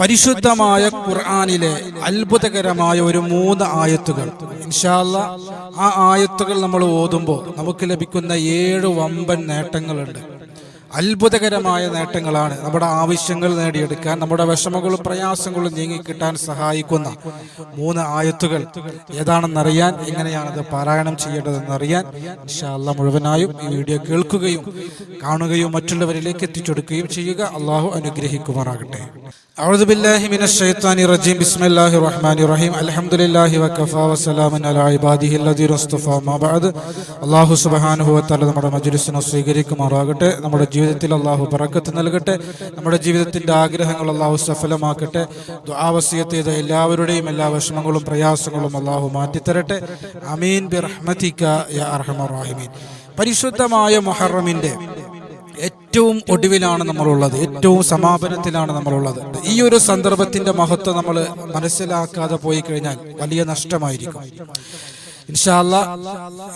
പരിശുദ്ധമായ ഖുർആാനിലെ അത്ഭുതകരമായ ഒരു മൂന്ന് ആയത്തുകൾ. ഇൻഷാല്ല ആ ആയത്തുകൾ നമ്മൾ ഓതുമ്പോൾ നമുക്ക് ലഭിക്കുന്ന ഏഴ് വമ്പൻ നേട്ടങ്ങളുണ്ട്. അത്ഭുതകരമായ നേട്ടങ്ങളാണ് നമ്മുടെ ആവശ്യങ്ങൾ നേടിയെടുക്കാൻ നമ്മുടെ വിഷമങ്ങളും പ്രയാസങ്ങളും നീങ്ങിക്കിട്ടാൻ സഹായിക്കുന്ന മൂന്ന് ആയത്തുകൾ. ഏതാണെന്നറിയാൻ എങ്ങനെയാണത് പാരായണം ചെയ്യേണ്ടതെന്നറിയാൻ ഇൻഷാല്ല മുഴുവനായും ഈ വീഡിയോ കേൾക്കുകയും കാണുകയും മറ്റുള്ളവരിലേക്ക് എത്തിച്ചെടുക്കുകയും ചെയ്യുക. അള്ളാഹു അനുഗ്രഹിക്കുമാറാകട്ടെ. أعوذ بالله من الشيطان الرجيم بسم الله الرحمن الرحيم الحمد لله وكفى وسلام على عباده الذين اصطفى ما بعد അള്ളാഹു സുബ്ഹാനഹു വതആല നമ്മുടെ മജ്ലിസിനെ സ്വീകരിക്കുമാറാകട്ടെ നമ്മുടെ ജീവിതത്തിൽ അള്ളാഹു ബറക്കത്ത് നൽകട്ടെ നമ്മുടെ ജീവിതത്തിന്റെ ആഗ്രഹങ്ങൾ അള്ളാഹു സഫലമാക്കട്ടെ ദുആവസിയത്ത് ചെയ്ത എല്ലാവരുടെയും എല്ലാ വിഷമങ്ങളും പ്രയാസങ്ങളും അള്ളാഹു മാറ്റിത്തരട്ടെ അമീൻ ബിറഹ്മതിക യാ അർഹമർ റഹീമീൻ പരിശുദ്ധമായ മുഹറമിന്റെ ഏറ്റവും ഒടുവിലാണ് നമ്മളുള്ളത് ഏറ്റവും സമാപനത്തിലാണ് നമ്മളുള്ളത്. ഈ ഒരു സന്ദർഭത്തിന്റെ മഹത്വം നമ്മൾ മനസ്സിലാക്കാതെ പോയി കഴിഞ്ഞാൽ വലിയ നഷ്ടമായിരിക്കും. ഇൻഷാല്ല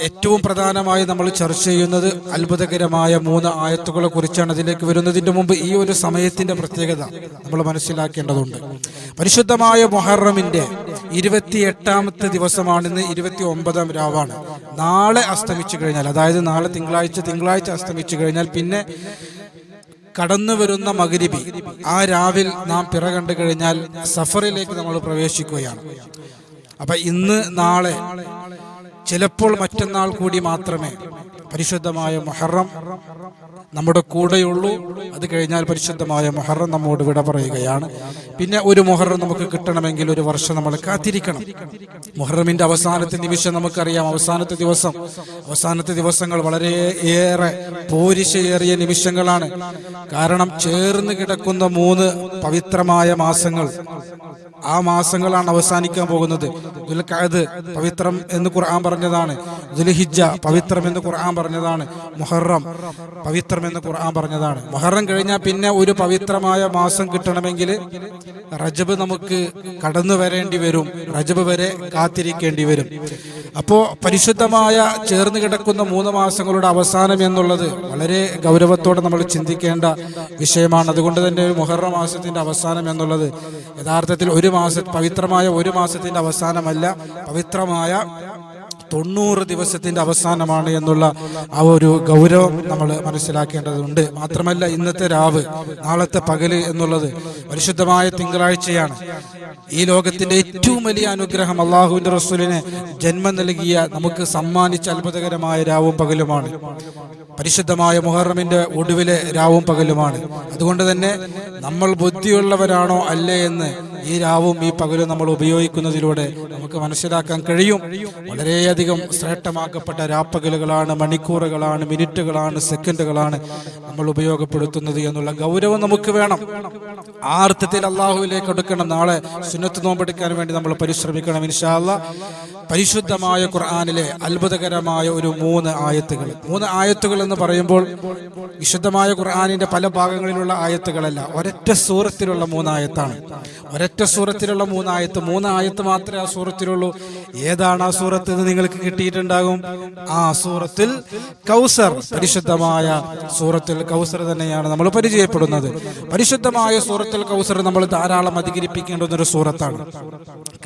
ഏറ്റവും പ്രധാനമായി നമ്മൾ ചർച്ച ചെയ്യുന്നത് അത്ഭുതകരമായ മൂന്ന് ആയത്തുകളെ കുറിച്ചാണ് അതിലേക്ക് വരുന്നതിന്റെ മുമ്പ് ഈ ഒരു സമയത്തിന്റെ പ്രത്യേകത നമ്മൾ മനസ്സിലാക്കേണ്ടതുണ്ട്. പരിശുദ്ധമായ മൊഹറമിന്റെ ഇരുപത്തി എട്ടാമത്തെ ദിവസമാണ് ഇന്ന് ഇരുപത്തി ഒമ്പതാം രാവാണ്. നാളെ അസ്തമിച്ചു കഴിഞ്ഞാൽ അതായത് നാളെ തിങ്കളാഴ്ച തിങ്കളാഴ്ച അസ്തമിച്ചു കഴിഞ്ഞാൽ പിന്നെ കടന്നു വരുന്ന മകരിബി ആ രാവിൽ നാം പിറ കണ്ടു കഴിഞ്ഞാൽ സഫറിലേക്ക് നമ്മൾ പ്രവേശിക്കുകയാണ്. അപ്പൊ ഇന്ന് നാളെ ചിലപ്പോൾ മറ്റന്നാൾ കൂടി മാത്രമേ പരിശുദ്ധമായ മൊഹറം നമ്മുടെ കൂടെയുള്ളൂ. അത് കഴിഞ്ഞാൽ പരിശുദ്ധമായ മൊഹറം നമ്മോട് വിട പറയുകയാണ്. പിന്നെ ഒരു മൊഹറം നമുക്ക് കിട്ടണമെങ്കിൽ ഒരു വർഷം നമ്മൾ കാത്തിരിക്കണം. മൊഹറമിന്റെ അവസാനത്തെ നിമിഷം നമുക്കറിയാം. അവസാനത്തെ ദിവസം അവസാനത്തെ ദിവസങ്ങൾ വളരെ ഏറെ പോരിശയേറിയ നിമിഷങ്ങളാണ്. കാരണം ചേർന്ന് കിടക്കുന്ന മൂന്ന് പവിത്രമായ മാസങ്ങൾ. ആ മാസങ്ങളാണ് അവസാനിക്കാൻ പോകുന്നത്. പവിത്രം എന്ന് ഖുർആൻ പറഞ്ഞതാണ്. ദുൽഹിജ്ജ പവിത്രം എന്ന് ഖുർആൻ പറഞ്ഞതാണ് മുഹറം. പവിത്രം എന്ന് ഖുർആൻ പറഞ്ഞതാണ്. മുഹറം കഴിഞ്ഞാൽ പിന്നെ ഒരു പവിത്രമായ മാസം കിട്ടണമെങ്കിൽ റജബ് നമുക്ക് കടന്നു വരേണ്ടി വരും. റജബ് വരെ കാത്തിരിക്കേണ്ടി വരും. അപ്പോ പരിശുദ്ധമായ ചേർന്ന് കിടക്കുന്ന മൂന്ന് മാസങ്ങളുടെ അവസാനം എന്നുള്ളത് വളരെ ഗൗരവത്തോടെ നമ്മൾ ചിന്തിക്കേണ്ട വിഷയമാണ്. അതുകൊണ്ട് തന്നെ ഒരു മുഹറ മാസത്തിന്റെ അവസാനം എന്നുള്ളത് യഥാർത്ഥത്തിൽ ഒരു മാസ പവിത്രമായ ഒരു മാസത്തിന്റെ അവസാനമല്ല പവിത്രമായ തൊണ്ണൂറ് ദിവസത്തിന്റെ അവസാനമാണ് എന്നുള്ള ആ ഒരു ഗൗരവം നമ്മൾ മനസ്സിലാക്കേണ്ടതുണ്ട്. മാത്രമല്ല ഇന്നത്തെ രാവ് നാളത്തെ പകൽ എന്നുള്ളത് പരിശുദ്ധമായ തിങ്കളാഴ്ചയാണ്. ഈ ലോകത്തിന്റെ ഏറ്റവും വലിയ അനുഗ്രഹം അള്ളാഹുവിന്റെ റസൂലിനെ ജന്മം നൽകിയ നമുക്ക് സമ്മാനിച്ച അത്ഭുതകരമായ രാവും പകലുമാണ്. പരിശുദ്ധമായ മുഹറമിന്റെ ഒടുവിലെ രാവും പകലുമാണ്. അതുകൊണ്ട് തന്നെ നമ്മൾ ബുദ്ധിയുള്ളവരാണോ അല്ലേ എന്ന് ഈ രാവും ഈ പകലും നമ്മൾ ഉപയോഗിക്കുന്നതിലൂടെ നമുക്ക് മനസ്സിലാക്കാൻ കഴിയും. വളരെയധികം ശ്രേഷ്ഠമാക്കപ്പെട്ട രാപ്പകലുകളാണ് മണിക്കൂറുകളാണ് മിനിറ്റുകളാണ് സെക്കൻഡുകളാണ് നമ്മൾ ഉപയോഗപ്പെടുത്തുന്നത് എന്നുള്ള ഗൗരവം നമുക്ക് വേണം. ആ അർത്ഥത്തിൽ അള്ളാഹുവിലേക്ക് എടുക്കണം നാളെ സുന്നത്ത് നോമ്പെടുക്കാൻ വേണ്ടി നമ്മൾ പരിശ്രമിക്കണം ഇൻഷാല്ല പരിശുദ്ധമായ ഖുർആാനിലെ അത്ഭുതകരമായ ഒരു മൂന്ന് ആയത്തുകൾ. മൂന്ന് ആയത്തുകൾ എന്ന് പറയുമ്പോൾ വിശുദ്ധമായ ഖുർആാനിന്റെ പല ഭാഗങ്ങളിലുള്ള ആയത്തുകളല്ല. ഒരൊറ്റ സൂറത്തിലുള്ള മൂന്നായത്താണ്. ഒരൊറ്റ സൂറത്തിലുള്ള മൂന്നായത്ത്. മൂന്നായത്ത് മാത്രമേ ആ സൂറത്തിലുള്ളൂ. ഏതാണ് ആ സൂറത്ത് എന്ന് നിങ്ങൾക്ക് കിട്ടിയിട്ടുണ്ടാകും? ആ സൂറത്തിൽ കൗസർ. പരിശുദ്ധമായ സൂറത്തിൽ കൗസർ തന്നെയാണ് നമ്മൾ പരിചയപ്പെടുന്നത്. പരിശുദ്ധമായ സൂറത്തിൽ കൗസർ നമ്മൾ ധാരാളം അധികരിപ്പിക്കേണ്ടുന്ന ഒരു സൂറത്താണ്.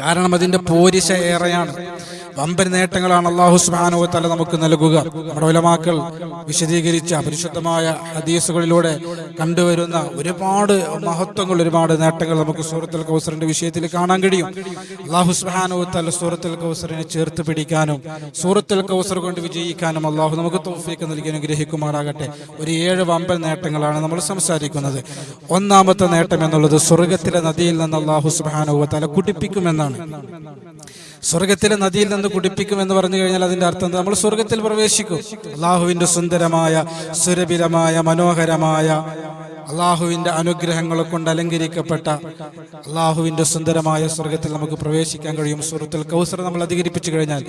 കാരണം അതിന്റെ പോരിശ ഏറെയാണ്. വമ്പൻ നേട്ടങ്ങളാണ് അള്ളാഹു സുബാനുവത്തല നമുക്ക് നൽകുക. നമ്മുടെ ഉലമാക്കൾ വിശദീകരിച്ച പരിശുദ്ധമായ ഹദീസുകളിലൂടെ കണ്ടുവരുന്ന ഒരുപാട് മഹത്വങ്ങൾ ഒരുപാട് നേട്ടങ്ങൾ നമുക്ക് സൂറത്തുൽ കൗസറിന്റെ വിഷയത്തിൽ കാണാൻ കഴിയും. അള്ളാഹു സുബാനുവത്തല സൂറത്തുൽ കൗസറിനെ ചേർത്ത് പിടിക്കാനും സൂറത്തുൽ കൗസർ കൊണ്ട് വിജയിക്കാനും അള്ളാഹു നമുക്ക് തോഫിക്ക് നൽകി അനുഗ്രഹിക്കുമാറാകട്ടെ. ഒരു ഏഴ് വമ്പൻ നേട്ടങ്ങളാണ് നമ്മൾ സംസാരിക്കുന്നത്. ഒന്നാമത്തെ നേട്ടം എന്നുള്ളത് സ്വർഗത്തിലെ നദിയിൽ നിന്ന് അള്ളാഹു സുബാനുവത്തല കുടിപ്പിക്കുമെന്നാണ്. സ്വർഗത്തിലെ നദിയിൽ നിന്ന് കുടിപ്പിക്കും എന്ന് പറഞ്ഞു കഴിഞ്ഞാൽ അതിന്റെ അർത്ഥം നമ്മൾ സ്വർഗത്തിൽ പ്രവേശിക്കും. അള്ളാഹുവിന്റെ സുന്ദരമായ സുരഭിരമായ മനോഹരമായ അള്ളാഹുവിന്റെ അനുഗ്രഹങ്ങൾ കൊണ്ട് അലങ്കരിക്കപ്പെട്ട അള്ളാഹുവിന്റെ സുന്ദരമായ സ്വർഗത്തിൽ നമുക്ക് പ്രവേശിക്കാൻ കഴിയും. സുഹൃത്തിൽ കൗസർ നമ്മൾ അധികരിപ്പിച്ചു കഴിഞ്ഞാൽ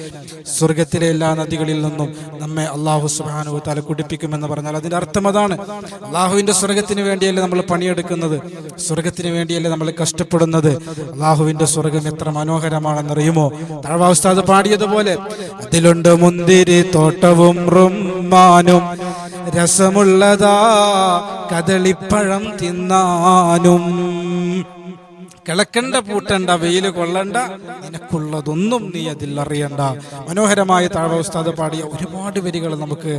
സ്വർഗത്തിലെ എല്ലാ നദികളിൽ നിന്നും നമ്മെ അള്ളാഹു സുബാനു തല കുടിപ്പിക്കുമെന്ന് പറഞ്ഞാൽ അതിന്റെ അർത്ഥം അതാണ്. അള്ളാഹുവിന്റെ സ്വർഗത്തിന് വേണ്ടിയല്ലേ നമ്മൾ പണിയെടുക്കുന്നത്? സ്വർഗത്തിന് വേണ്ടിയല്ലേ നമ്മൾ കഷ്ടപ്പെടുന്നത്? അള്ളാഹുവിന്റെ സ്വർഗം എത്ര മനോഹരമാണെന്നറിയുമോ? താഴ്വാസ്താദ് പാടിയതുപോലെ അതിലുണ്ട് മുന്തിരി തോട്ടവും റുമ്മാനും രസമുള്ളതാ. കദളിപ്പഴം തിന്നാനും. കിളക്കണ്ട പൂട്ടണ്ട വെയിൽ കൊള്ളണ്ട. നിനക്കുള്ളതൊന്നും നീ അതിൽ അറിയണ്ട. മനോഹരമായ താഴ്വ ഉസ്താദ് പാടിയ ഒരുപാട് വരികൾ നമുക്ക്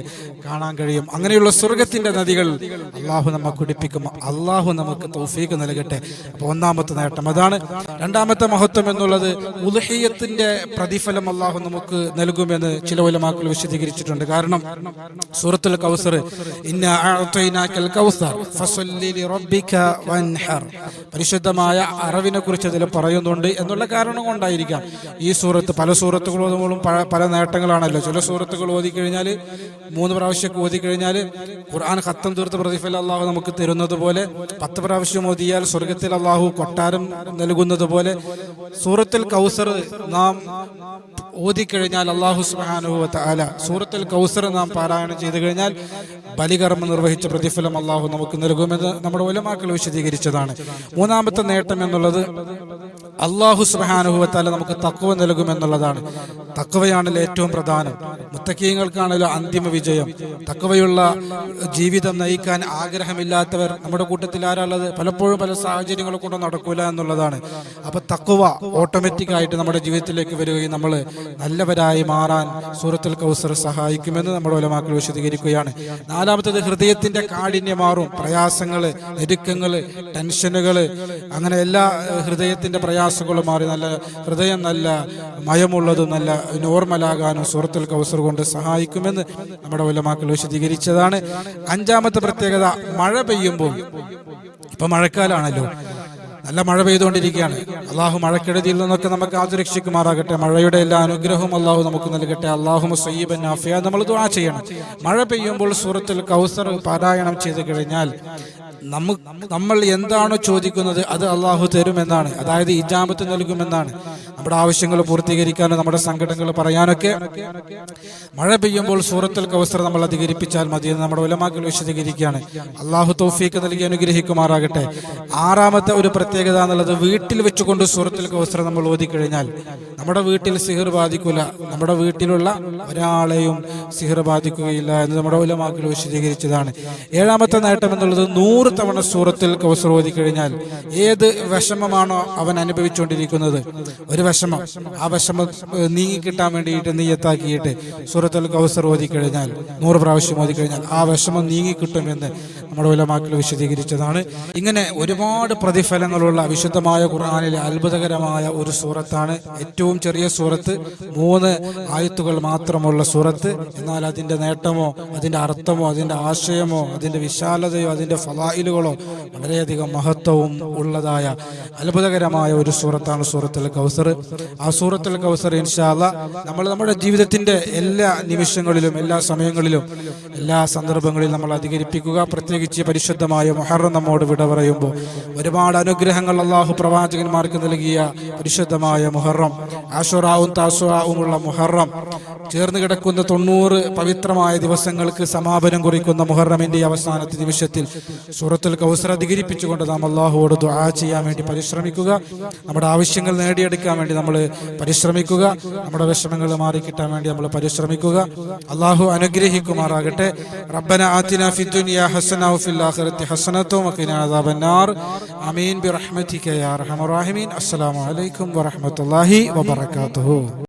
കാണാൻ കഴിയും. അങ്ങനെയുള്ള സ്വർഗത്തിന്റെ നദികൾ അള്ളാഹു നമ്മെ കുടിപ്പിക്കും അള്ളാഹു നമുക്ക് തൗഫീക്ക് നൽകട്ടെ. അപ്പൊ ഒന്നാമത്തെ നേട്ടം അതാണ്. രണ്ടാമത്തെ മഹത്വം എന്നുള്ളത് ഉൽഹിയത്തിന്റെ പ്രതിഫലം അള്ളാഹു നമുക്ക് നൽകുമെന്ന് ചില ഉലമാക്കൾ വിശദീകരിച്ചിട്ടുണ്ട്. കാരണം സൂറത്തുൽ കൗസർ ഇന്ന പരിശുദ്ധമായ കൗസർ അറിവിനെ കുറിച്ച് അതിൽ പറയുന്നുണ്ട് എന്നുള്ള കാരണം കൊണ്ടായിരിക്കാം. ഈ സൂറത്ത് പല സൂറത്തുകളും പല പല നേട്ടങ്ങളാണല്ലോ. ചില സൂറത്തുകൾ ഓതി കഴിഞ്ഞാൽ മൂന്ന് പ്രാവശ്യമൊക്കെ ഓതി കഴിഞ്ഞാൽ ഖുർആൻ ഖത്തം തീർത്ത് പ്രതിഫല അള്ളാഹു നമുക്ക് തരുന്നത് പോലെ പത്ത് പ്രാവശ്യം ഓതിയാൽ സ്വർഗത്തിൽ അള്ളാഹു കൊട്ടാരം നൽകുന്നത് പോലെ സൂറത്തിൽ കൗസർ നാം ഓതിക്കഴിഞ്ഞാൽ അള്ളാഹു സുബാനുഭവത്ത അല സൂറത്തുൽ കൗസർ നാം പാരായണം ചെയ്തു കഴിഞ്ഞാൽ ബലികർമ്മം നിർവഹിച്ച പ്രതിഫലം അള്ളാഹു നമുക്ക് നൽകുമെന്ന് നമ്മുടെ ഒലമാക്കൾ വിശദീകരിച്ചതാണ്. മൂന്നാമത്തെ നേട്ടം എന്നുള്ളത് അള്ളാഹു സുബാനുഭവത്താല നമുക്ക് തക്കവ നൽകുമെന്നുള്ളതാണ്. തക്കവയാണല്ലോ ഏറ്റവും പ്രധാനം. മുത്തക്കീയങ്ങൾക്കാണല്ലോ അന്തിമ വിജയം. തക്കവയുള്ള ജീവിതം നയിക്കാൻ ആഗ്രഹമില്ലാത്തവർ നമ്മുടെ കൂട്ടത്തിൽ ആരാളത് പലപ്പോഴും പല സാഹചര്യങ്ങൾ കൊണ്ട് നടക്കൂല എന്നുള്ളതാണ്. അപ്പൊ തക്കുവ ഓട്ടോമാറ്റിക് ആയിട്ട് നമ്മുടെ ജീവിതത്തിലേക്ക് വരികയും നമ്മൾ നല്ലവരായി മാറാൻ സൂറത്തുൽ കൗസർ സഹായിക്കുമെന്ന് നമ്മുടെ ഒലമാക്കൾ വിശദീകരിക്കുകയാണ്. നാലാമത്തത് ഹൃദയത്തിന്റെ കാഠിന്യം മാറും പ്രയാസങ്ങൾ ഞെരുക്കങ്ങൾ ടെൻഷനുകൾ അങ്ങനെ എല്ലാ ഹൃദയത്തിന്റെ പ്രയാസങ്ങളും മാറി. നല്ല ഹൃദയം നല്ല മയമുള്ളതും നല്ല നോർമലാകാനും സൂറത്തുൽ കൗസർ കൊണ്ട് സഹായിക്കുമെന്ന് നമ്മുടെ ഉലമാക്കൾ വിശദീകരിച്ചതാണ്. അഞ്ചാമത്തെ പ്രത്യേകത മഴ പെയ്യുമ്പോൾ. ഇപ്പൊ മഴക്കാലാണല്ലോ. നല്ല മഴ പെയ്തുകൊണ്ടിരിക്കുകയാണ്. അള്ളാഹു മഴക്കെടുതിയിൽ നിന്നൊക്കെ നമുക്ക് ആദരക്ഷിക്കുമാറാകട്ടെ മഴയുടെ എല്ലാ അനുഗ്രഹവും അള്ളാഹു നമുക്ക് നൽകട്ടെ. അള്ളാഹു സയ്യബൻ നമ്മൾ ദുആ ചെയ്യണം. മഴ പെയ്യുമ്പോൾ സൂറത്തുൽ കൗസർ പാരായണം ചെയ്തു കഴിഞ്ഞാൽ നമുക്ക് നമ്മൾ എന്താണോ ചോദിക്കുന്നത് അത് അള്ളാഹു തരുമെന്നാണ്. അതായത് ഇജാമത്ത് നൽകുമെന്നാണ്. നമ്മുടെ ആവശ്യങ്ങൾ പൂർത്തീകരിക്കാനും നമ്മുടെ സംഘടനകൾ പറയാനൊക്കെ. മഴ പെയ്യുമ്പോൾ സൂറത്തുൽ കൗസർ നമ്മൾ അധികരിപ്പിച്ചാൽ മതി എന്ന് നമ്മുടെ ഉലമാക്കൾ വിശദീകരിക്കുകയാണ്. അള്ളാഹു തൗഫീക്ക് നൽകി അനുഗ്രഹിക്കുമാറാകട്ടെ. ആറാമത്തെ ഒരു പ്രത്യേകത എന്നുള്ളത് വീട്ടിൽ വെച്ചുകൊണ്ട് സൂറത്തുൽ കൗസർ നമ്മൾ ഓതിക്കഴിഞ്ഞാൽ നമ്മുടെ വീട്ടിൽ സിഹിർ ബാധിക്കില്ല നമ്മുടെ വീട്ടിലുള്ള ഒരാളെയും സിഹിർ ബാധിക്കുകയില്ല എന്ന് നമ്മുടെ ഉലമാക്കൾ വിശദീകരിച്ചതാണ്. ഏഴാമത്തെ നേട്ടം എന്നുള്ളത് നൂറ് തവണ സൂറത്തിൽ കൗസർ ഓതി കഴിഞ്ഞാൽ ഏത് വിഷമമാണോ അവൻ അനുഭവിച്ചുകൊണ്ടിരിക്കുന്നത്? ഒരു വിഷമം ആ വിഷമം നീങ്ങിക്കിട്ടാൻ വേണ്ടിയിട്ട് നീയത്താക്കിയിട്ട് സൂറത്തുൽ കൗസർ ഓതി കഴിഞ്ഞാൽ നൂറ് പ്രാവശ്യം ഓതി കഴിഞ്ഞാൽ ആ വിഷമം നീങ്ങിക്കിട്ടുമെന്ന് നമ്മുടെ ഉലമാക്കൾ വിശദീകരിച്ചതാണ്. ഇങ്ങനെ ഒരുപാട് പ്രതിഫലങ്ങളുള്ള വിശുദ്ധമായ ഖുർആാനിലെ അത്ഭുതകരമായ ഒരു സൂറത്താണ് ഏറ്റവും ചെറിയ സൂറത്ത്. മൂന്ന് ആയത്തുകൾ മാത്രമുള്ള സൂറത്ത്. എന്നാൽ അതിന്റെ നേട്ടമോ അതിന്റെ അർത്ഥമോ അതിന്റെ ആശയമോ അതിന്റെ വിശാലതയോ അതിന്റെ ഫലായിലുകളോ വളരെയധികം മഹത്വവും ഉള്ളതായ അത്ഭുതകരമായ ഒരു സൂറത്താണ് സൂറത്തുൽ കൗസർ. ആ സൂറത്തുൽ കൗസർ ഇൻഷാല്ല നമ്മൾ നമ്മുടെ ജീവിതത്തിന്റെ എല്ലാ നിമിഷങ്ങളിലും എല്ലാ സമയങ്ങളിലും എല്ലാ സന്ദർഭങ്ങളിലും നമ്മൾ അധികരിപ്പിക്കുക പ്രത്യേകിച്ച് പരിശുദ്ധമായ മുഹറം നമ്മോട് വിട പറയുമ്പോൾ ഒരുപാട് അനുഗ്രഹങ്ങൾ അള്ളാഹു പ്രവാചകന്മാർക്ക് നൽകിയ പരിശുദ്ധമായ മുഹറം ആഷുറാവും താസുറാവുമുള്ള മുഹറം ചേർന്ന് കിടക്കുന്ന തൊണ്ണൂറ് പവിത്രമായ ദിവസങ്ങൾക്ക് സമാപനം കുറിക്കുന്ന മുഹറമിന്റെ അവസാനത്തെ നിമിഷത്തിൽ സൂറത്തുൽ കൗസർ അധികരിപ്പിച്ചുകൊണ്ട് നാം അള്ളാഹുവോട് ദുആ ചെയ്യാൻ വേണ്ടി പരിശ്രമിക്കുക. നമ്മുടെ ആവശ്യങ്ങൾ നേടിയെടുക്കാൻ വേണ്ടി നമ്മൾ പരിശ്രമിക്കുക. നമ്മുടെ വിഷമങ്ങൾ മാറിക്കിട്ടാൻ വേണ്ടി നമ്മൾ പരിശ്രമിക്കുക. അള്ളാഹു അനുഗ്രഹിക്കുമാറാകട്ടെ. റബ്ബന ഫിദ്ദുനിയാ ഫി وفي الآخرة حسنة وقنا عذاب النار. آمين برحمتك يا أرحم الراحمين. السلام عليكم ورحمة الله وبركاته.